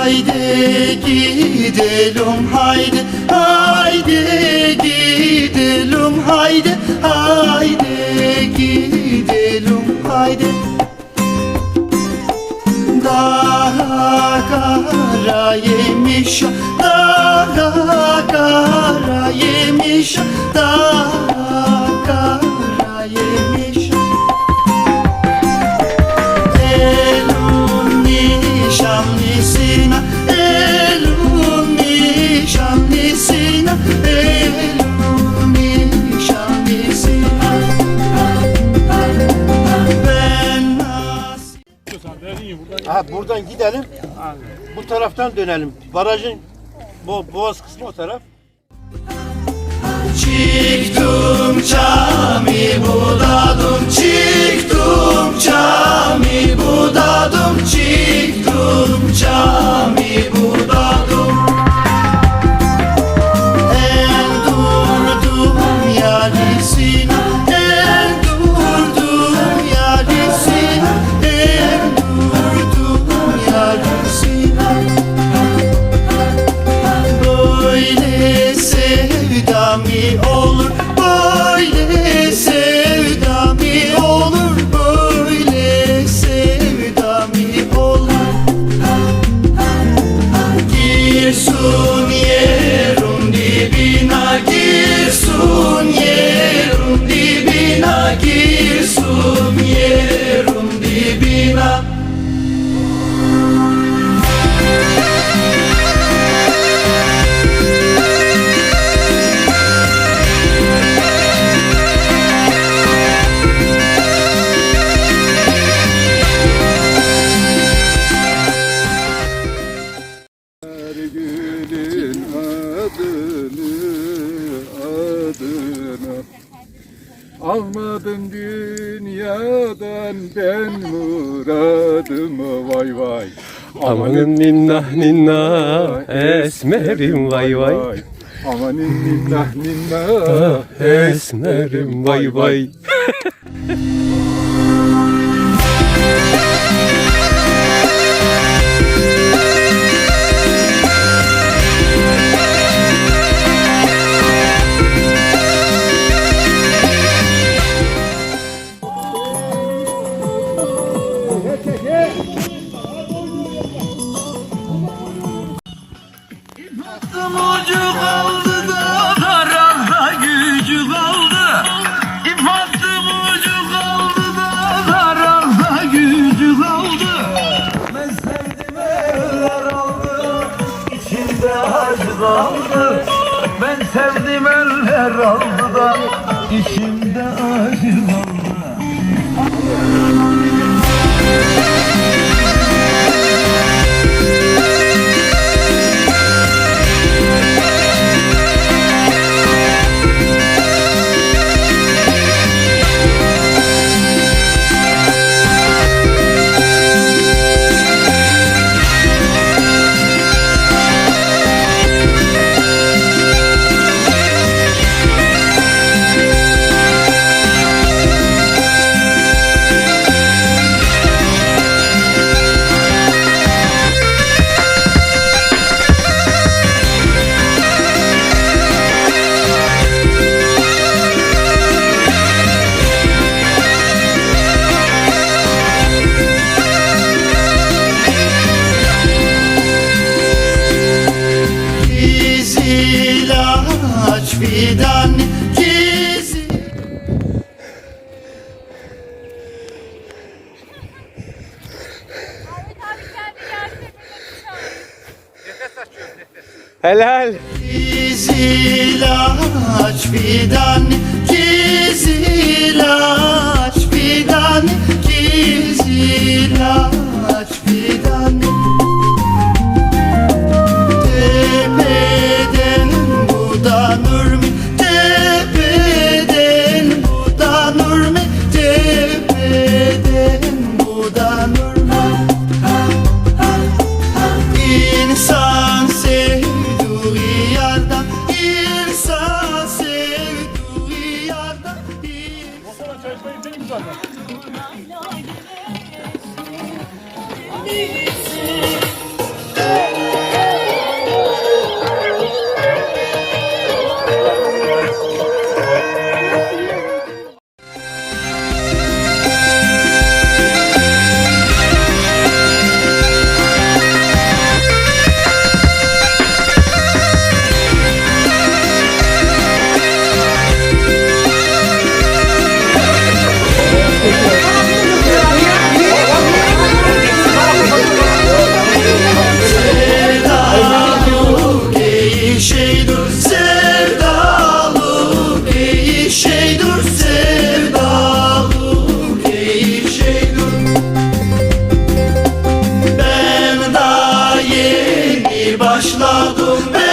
Haydi gidelim haydi haydi gidelim haydi haydi gidelim haydi. Dara kara yemiş Dara kara yemiş Bu taraftan dönelim. Barajın bu boğaz kısmı o taraf. Çıktım çami budadım Çıktım çami budadım Çıktım Almadım dünyadan ben muradımı vay vay. Amanın ninnah ninnah esmerim vay vay. Amanın ninnah ninnah esmerim vay vay acı kaldı Ben sevdim eller aldı da içimde fidan Kizil Helal. Kizil ağaç fidan Kizil ağaç fidan Kizil insan- Thank başladım. ben